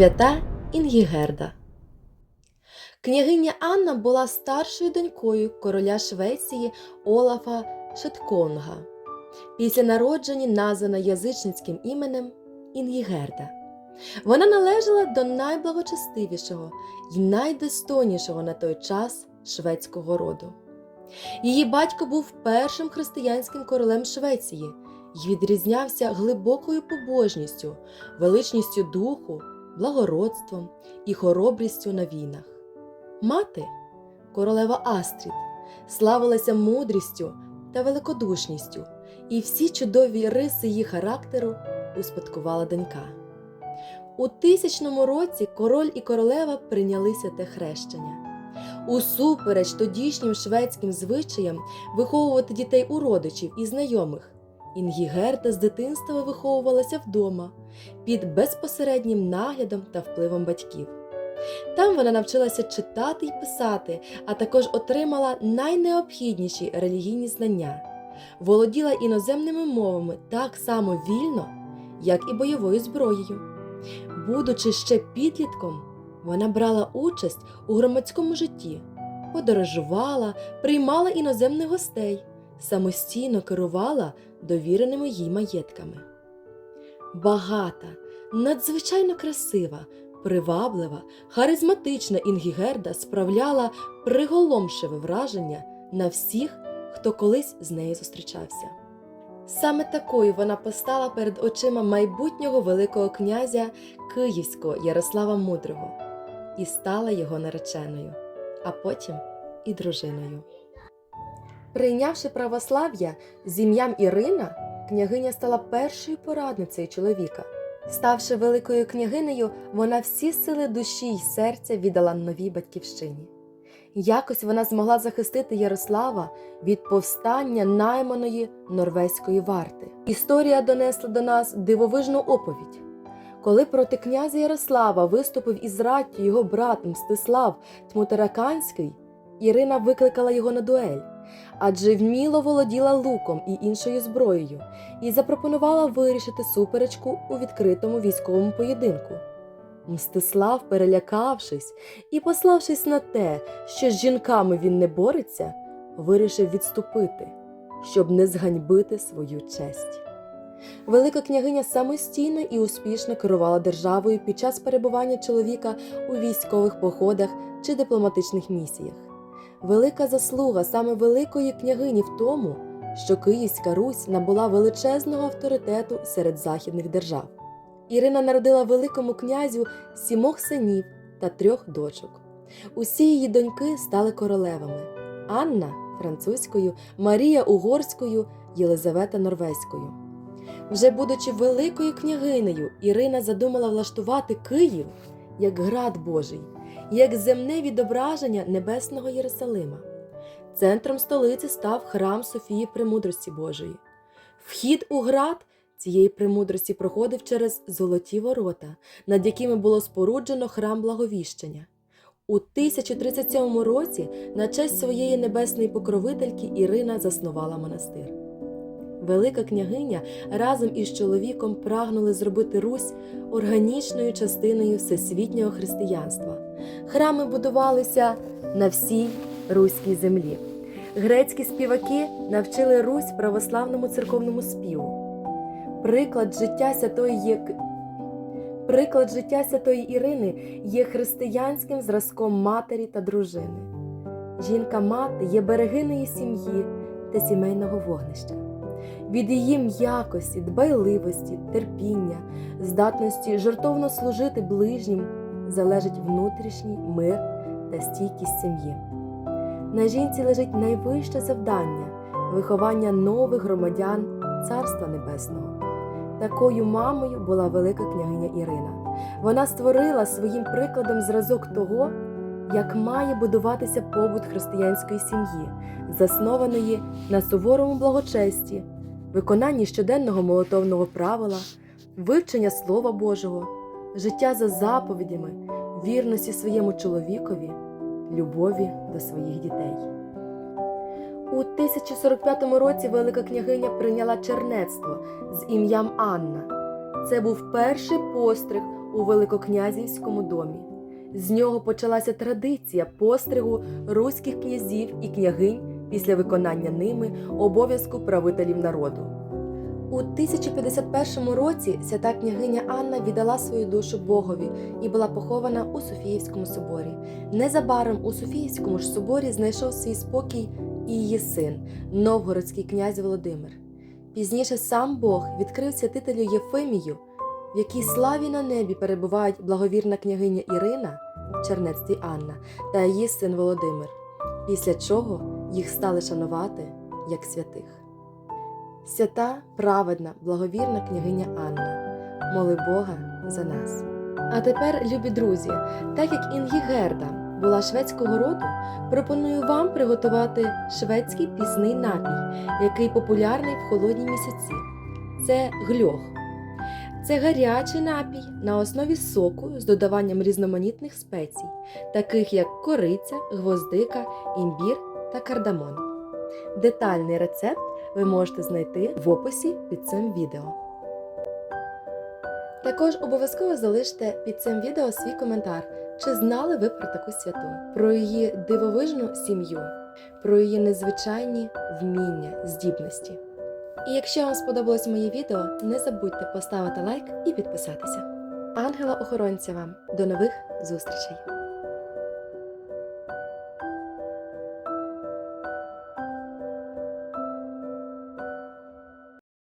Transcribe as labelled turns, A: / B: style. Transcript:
A: Свята Інгігерда Княгиня Анна була старшою донькою короля Швеції Олафа Шетконга. Після народження названа язичницьким іменем Інгігерда. Вона належала до найблагочестивішого і найдостойнішого на той час шведського роду. Її батько був першим християнським королем Швеції і відрізнявся глибокою побожністю, величністю духу, благородством і хоробрістю на війнах. Мати, королева Астрід, славилася мудрістю та великодушністю, і всі чудові риси її характеру успадкувала донька. У тисячному році король і королева прийнялися те хрещення. Усупереч тодішнім шведським звичаям виховувати дітей у родичів і знайомих. Інгігерда з дитинства виховувалася вдома під безпосереднім наглядом та впливом батьків. Там вона навчилася читати й писати, а також отримала найнеобхідніші релігійні знання, володіла іноземними мовами так само вільно, як і бойовою зброєю. Будучи ще підлітком, вона брала участь у громадському житті, подорожувала, приймала іноземних гостей, самостійно керувала довіреними їй маєтками. Багата, надзвичайно красива, приваблива, харизматична Інгігерда справляла приголомшиве враження на всіх, хто колись з нею зустрічався. Саме такою вона постала перед очима майбутнього Великого князя Київського Ярослава Мудрого і стала його нареченою, а потім і дружиною. Прийнявши православ'я з ім'ям Ірина, княгиня стала першою порадницею чоловіка. Ставши великою княгинею, вона всі сили душі й серця віддала новій батьківщині. Якось вона змогла захистити Ярослава від повстання найманої норвезької варти. Історія донесла до нас дивовижну оповідь. Коли проти князя Ярослава виступив із раттю його брат Мстислав Тмутараканський, Ірина викликала його на дуель, адже вміло володіла луком і іншою зброєю, і запропонувала вирішити суперечку у відкритому військовому поєдинку. Мстислав, перелякавшись і пославшись на те, що з жінками він не бореться, вирішив відступити, щоб не зганьбити свою честь. Велика княгиня самостійно і успішно керувала державою під час перебування чоловіка у військових походах чи дипломатичних місіях. Велика заслуга саме великої княгині в тому, що Київська Русь набула величезного авторитету серед західних держав. Ірина народила великому князю сімох синів та трьох дочок. Усі її доньки стали королевами: Анна французькою, Марія Угорською, Єлизавета Норвезькою. Вже будучи великою княгинею, Ірина задумала влаштувати Київ як град Божий, як земне відображення небесного Єрусалима. Центром столиці став храм Софії Премудрості Божої. Вхід у град цієї премудрості проходив через золоті ворота, над якими було споруджено храм Благовіщення. У 1037 році на честь своєї небесної покровительки Ірина заснувала монастир. Велика княгиня разом із чоловіком прагнули зробити Русь органічною частиною всесвітнього християнства. Храми будувалися на всій руській землі. Грецькі співаки навчили Русь православному церковному співу. Приклад життя святої є... Приклад життя святої Ірини є християнським зразком матері та дружини. Жінка-мати є берегиною сім'ї та сімейного вогнища. Від її м'якості, дбайливості, терпіння, здатності жертовно служити ближнім залежить внутрішній мир та стійкість сім'ї. На жінці лежить найвище завдання виховання нових громадян Царства Небесного. Такою мамою була велика княгиня Ірина. Вона створила своїм прикладом зразок того, як має будуватися побут християнської сім'ї, заснованої на суворому благочесті, виконанні щоденного молитовного правила, вивчення Слова Божого, життя за заповідями, вірності своєму чоловікові, любові до своїх дітей. У 1045 році велика княгиня прийняла чернецтво з ім'ям Анна. Це був перший постриг у Великокнязівському домі. З нього почалася традиція постригу руських князів і княгинь після виконання ними обов'язку правителів народу. У 1051 році свята княгиня Анна віддала свою душу Богові і була похована у Софіївському соборі. Незабаром у Софіївському ж соборі знайшов свій спокій і її син, новгородський князь Володимир. Пізніше сам Бог відкрив святителю Єфимію, в якій славі на небі перебувають благовірна княгиня Ірина, чернецтві Анна та її син Володимир, після чого їх стали шанувати як святих. Свята, праведна, благовірна княгиня Анна, моли Бога за нас. А тепер, любі друзі, так як Інгігерда була шведського роду, пропоную вам приготувати шведський пісний напій, який популярний в холодні місяці. Це гльох. Це гарячий напій на основі соку з додаванням різноманітних спецій, таких як кориця, гвоздика, імбір та кардамон. Детальний рецепт ви можете знайти в описі під цим відео. Також обов'язково залиште під цим відео свій коментар, чи знали ви про таку святу, про її дивовижну сім'ю, про її незвичайні вміння, здібності. І якщо вам сподобалось моє відео, не забудьте поставити лайк і підписатися. Ангела-охоронця вам! До нових зустрічей!